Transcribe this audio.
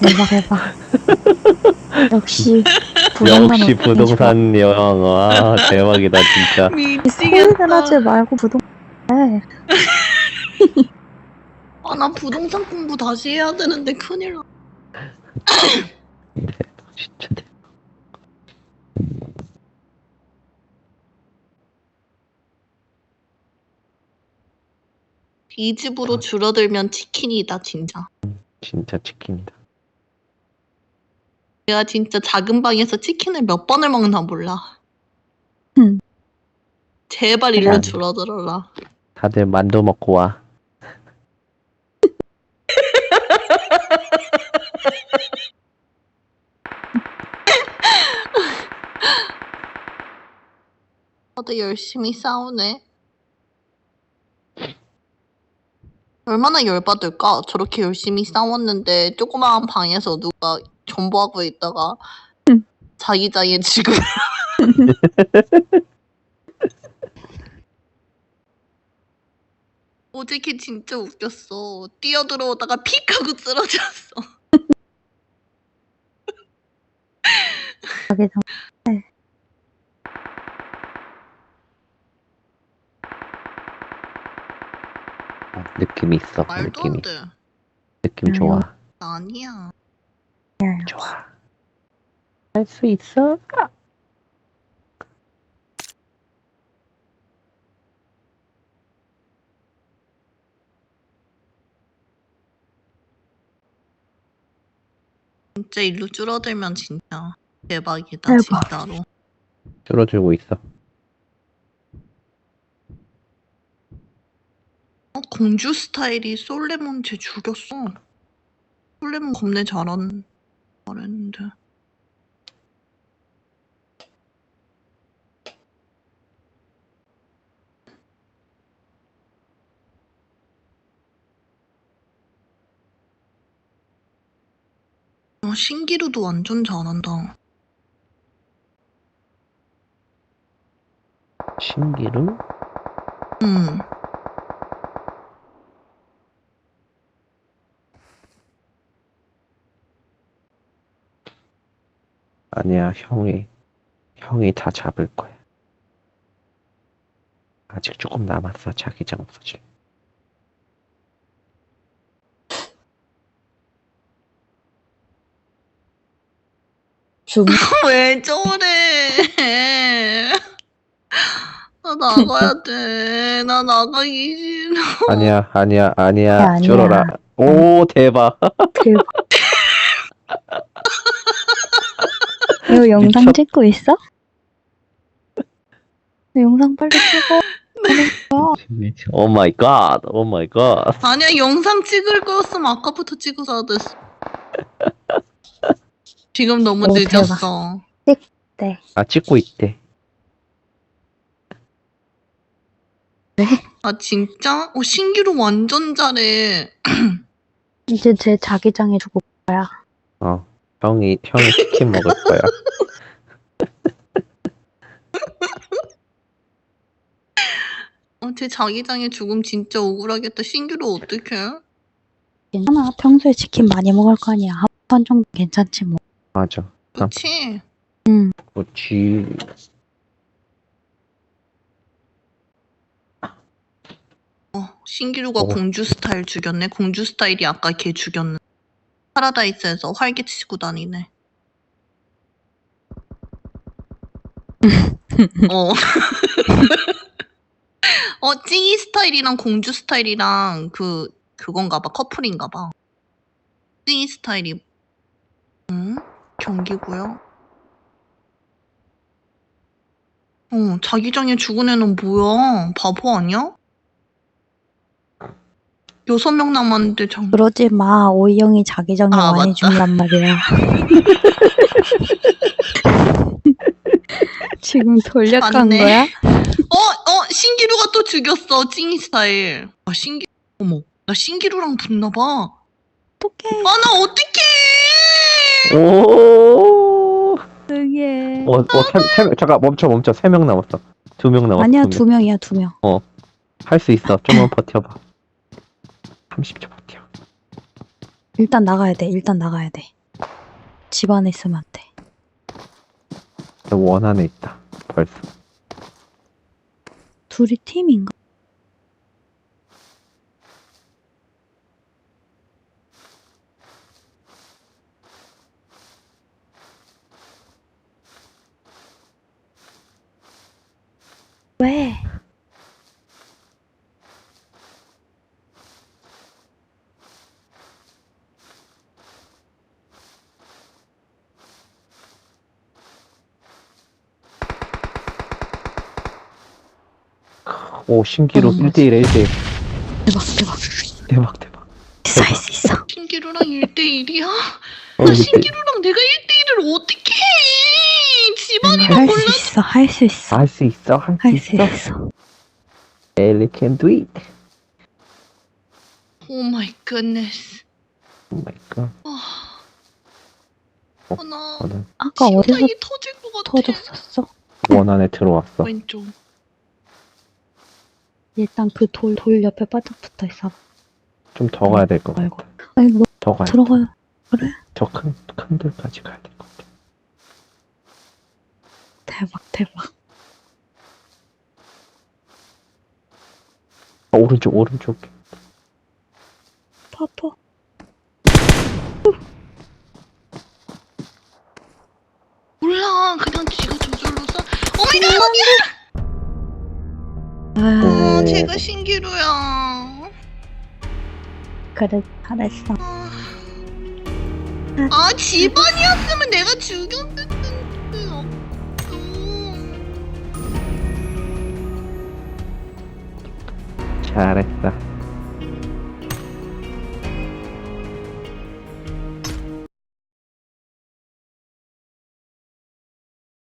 대박 대박. 역시 부동산 역시 부동산 여왕 와 대박이다 진짜 미치겠다. 하지 말고 부동산. 해. 아, 나 부동산 공부 다시 해야 되는데 큰일 나. 진짜 대박. 이 집으로 줄어들면 치킨이다, 진짜. 진짜 치킨이다 내가 진짜 작은 방에서 치킨을 몇 번을 먹나 몰라. 음. 제발 일로 그래. 줄어들어라. 다들 만두 먹고 와 다들 열심히 싸우네. 얼마나 열받을까? 저렇게 열심히 싸웠는데 조그마한 방에서 누가 전보하고 있다가 음. 자기 자의 지금 어제 걔 진짜 웃겼어. 뛰어들어오다가 픽 하고 쓰러졌어. 어, 느낌이 있어 말도 느낌이 안 돼. 느낌 좋아 아니야. 좋아 할 수 있어 진짜 일로 줄어들면 진짜 대박이다 대박. 진짜로. 줄어들고 있어 공주 스타일이 솔레몬 쟤 죽였어. 솔레몬 겁내 잘한 잘했는데. 어, 신기루도 완전 잘한다. 신기루 응. 아니야 형이 형이 다 잡을 거야 아직 조금 남았어 자기장 없어질 중. 왜 저래? 나 나가야 돼. 나 나가기 싫어. 아니야 아니야 아니야 아니야. 줄어라 오 대박 대박. 이거 영상 미쳤- 찍고 있어? 영상 빨리 찍어. 오 마이 갓, 오 마이 갓. 아니야 영상 찍을 거였으면 아까부터 찍어서 됐어. 지금 너무 오, 늦었어. 네. 아 찍고 있대. 아 진짜? 어 신기루 완전 잘해. 이제 제 자기장에 주고 가야. 어, 형이 형이 치킨 먹을 거야. 어, 제 자기장의 죽음 진짜 억울하겠다. 신기루 어떡해? 괜찮아. 평소에 치킨 많이 먹을 거 아니야. 한 번 정도 괜찮지 뭐. 맞아. 그치? 응. 그렇지. 어, 신기루가 어. 공주 스타일 죽였네. 공주 스타일이 아까 걔 죽였네. 파라다이스에서 활개치고 다니네. 어. 어, 찡이 스타일이랑 공주 스타일이랑 그, 그건가 봐. 커플인가 봐. 찡이 스타일이, 응? 경기고요. 어, 자기장에 죽은 애는 뭐야? 바보 아니야? 여섯 명 남았는데 장... 그러지 마. 오이 형이 자기장에 아, 많이 맞다. 준단 말이야. 지금 돌려간 맞네. 거야? 어, 어, 신기루가 또 죽였어. 찡이 스타일. 아, 신기, 어머, 나 신기루랑 붙나봐. 어떡해. 아, 나 어떡해! 오. 그게. 어, 어, 세, 세, 명- 잠깐 멈춰 멈춰. 세 명 남았어. 두 명 남았어. 아니야, 두두 명이야, 두 명. 할수 있어. 좀만 버텨봐. 30초 버텨. 일단 나가야 돼. 일단 나가야 돼. 집 안에 있으면 안 돼. 원 안에 있다. 벌써. 둘이 팀인가? 왜? 오, 신기루 음, 1대1, 1대1. 대박 대박. 대박, 대박. 있어 할수 있어. 신기루랑 1대1이야? 어, 나 신기루랑 내가 1대1을 어떻게 해? 집안이랑 할 몰라. 수 있어 할 수 있어 할 수 있어, 할 수 할 수 있어. 있어. Ellie can do it. 오 마이 굿네스. 오 마이 갓. 아, 어, 어, 나 저는 아까 어디서 심장이 터질 것 같아. 터졌었어? 원 안에 들어왔어. 왼쪽. 일단 그 돌 돌 옆에 바짝 붙어 있어. 좀 더 가야 될 것. 같아. 아니 뭐 더 가야 돼. 들어가요. 저 큰, 큰 돌까지 가야 될 것 같아. 대박 대박. 어, 오른쪽, 오른쪽. 파파. 몰라. 그냥 지가 저절로 써. 오마이갓 어디야? 아, 오. 제가 신기루야. 그래 잘했어. 아, 아 집안이었으면 내가 죽였는데. 어. 잘했어.